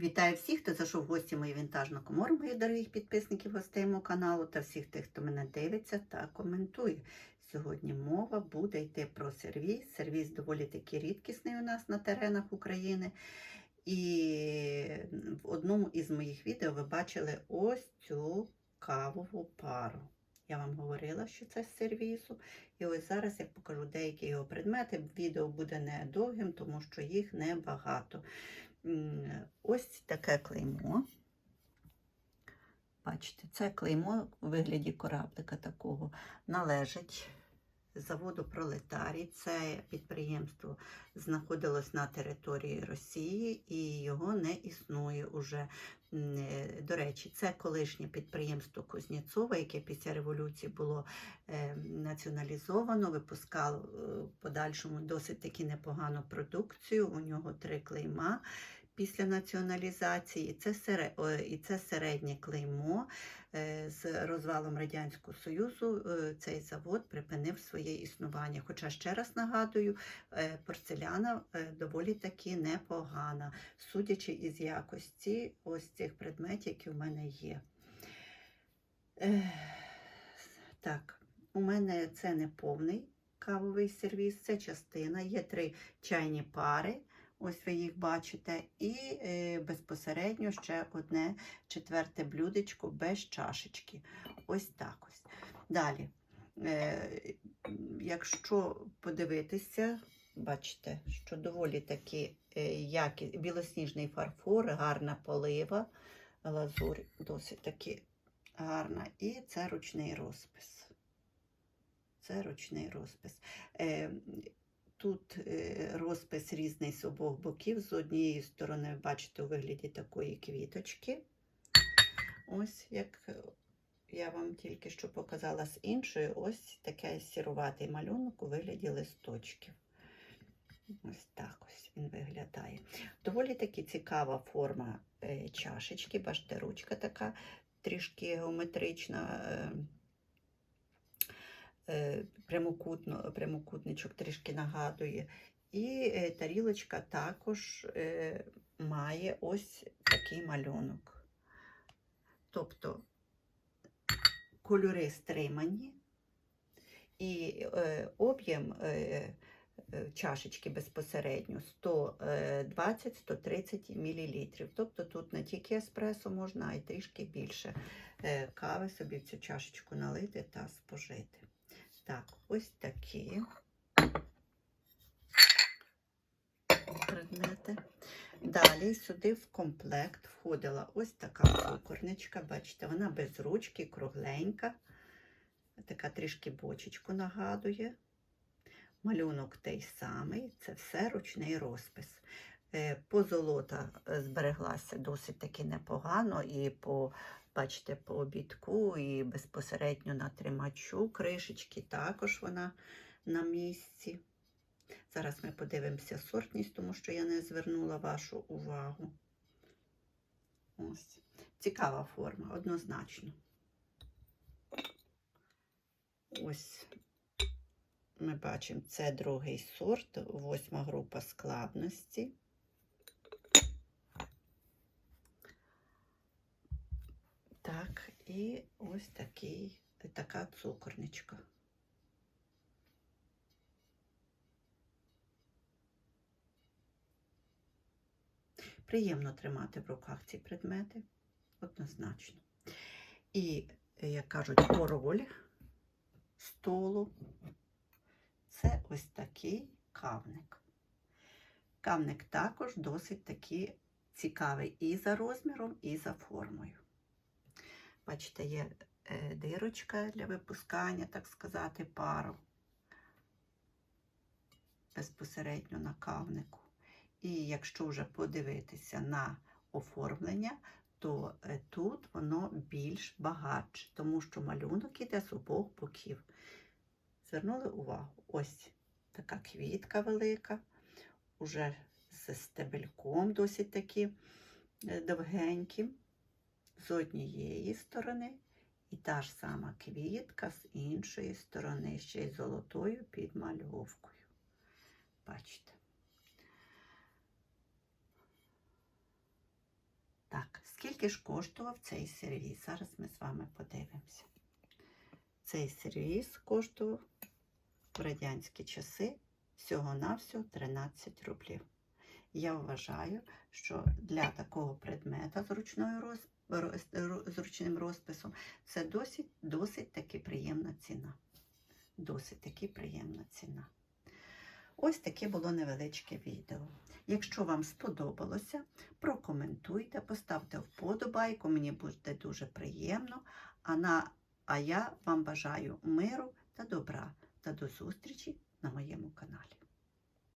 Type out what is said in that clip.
Вітаю всіх, хто зайшов в гості мою вінтажну комору, моїх дорогих підписників гостей мого каналу та всіх тих, хто мене дивиться та коментує. Сьогодні мова буде йти про сервіс. Сервіс доволі таки рідкісний у нас на теренах України. І в одному із моїх відео ви бачили ось цю кавову пару. Я вам говорила, що це з сервісу. І ось зараз я покажу деякі його предмети. Відео буде не довгим, тому що їх небагато. Ось таке клеймо. Бачите, це клеймо у вигляді кораблика такого належить заводу Пролетарій. Це підприємство знаходилось на території Росії і його не існує уже. Е, До речі, це колишнє підприємство Кузнєцова, яке після революції було е, націоналізовано, випускало е, в подальшому досить таки непогану продукцію. У нього три клейма після націоналізації. Це, сере- і це середнє клеймо. Е, З розвалом Радянського Союзу е, цей завод припинив своє існування. Хоча, ще раз нагадую, е, порцеляна доволі таки непогана, судячи із якості ось цих предметів, які в мене є. Так, у мене це не повний кавовий сервіс, це частина. Є три чайні пари. Ось ви їх бачите, і е, безпосередньо ще одне четверте блюдечко без чашечки. Ось так ось. Далі, е, якщо подивитися, бачите, що доволі таки е, які, білосніжний фарфор, гарна полива, лазурь досить таки гарна. І це ручний розпис. Це ручний розпис. Е, Тут е, розпис різний з обох боків. З однієї сторони, ви бачите, у вигляді такої квіточки. Ось як е, я вам тільки що показала з іншої, ось такий сіруватий малюнок у вигляді листочків. Ось так ось він виглядає. Доволі таки цікава форма е, чашечки. Бачите, ручка така трішки геометрична. Е, прямокутно, прямокутничок трішки нагадує. І е, тарілочка також е, має ось такий малюнок. Тобто кольори стримані, і об'єм чашечки безпосередньо 120-130 мл. Тобто тут не тільки еспресо можна, а й трішки більше кави собі в цю чашечку налити та спожити. Так, ось такі предмети. Далі сюди в комплект входила ось така цукорничка. Бачите, вона без ручки, кругленька. Така трішки бочечку нагадує. Малюнок той самий, це все ручний розпис. Е, Позолота збереглася досить таки непогано, і по, бачите, по обідку, і безпосередньо на тримачу кришечки також вона на місці. Зараз ми подивимося сортність, тому що я не звернула вашу увагу. Ось. Цікава форма, однозначно. Ось ми бачимо, це другий сорт, восьма група складності. Так, і ось такий, така цукорничка. Приємно тримати в руках ці предмети, однозначно. І, як кажуть, король столу це ось такий кавник. Кавник також досить таки цікавий і за розміром, і за формою. Бачите, є е, дирочка для випускання, так сказати, пару безпосередньо на кавнику. І якщо вже подивитися на оформлення, то е, тут воно більш багатше, тому що малюнок іде з обох боків. Звернули увагу, ось така квітка велика, уже з стебельком досить таки е, довгеньким з однієї сторони, і та ж сама квітка з іншої сторони, ще й золотою підмальовкою. Бачите. Так, Скільки ж коштував цей сервіс? Зараз ми з вами подивимося. Цей сервіс коштував в радянські часи всього-навсього 13 рублів. Я вважаю, що для такого предмета з, ручною роз... роз- ро- з ручним розписом це досить, досить таки приємна ціна. Досить таки приємна ціна. Ось таке було невеличке відео. Якщо вам сподобалося, прокоментуйте, поставте вподобайку, мені буде дуже приємно. А, на... а я вам бажаю миру та добра та до зустрічі на моєму каналі.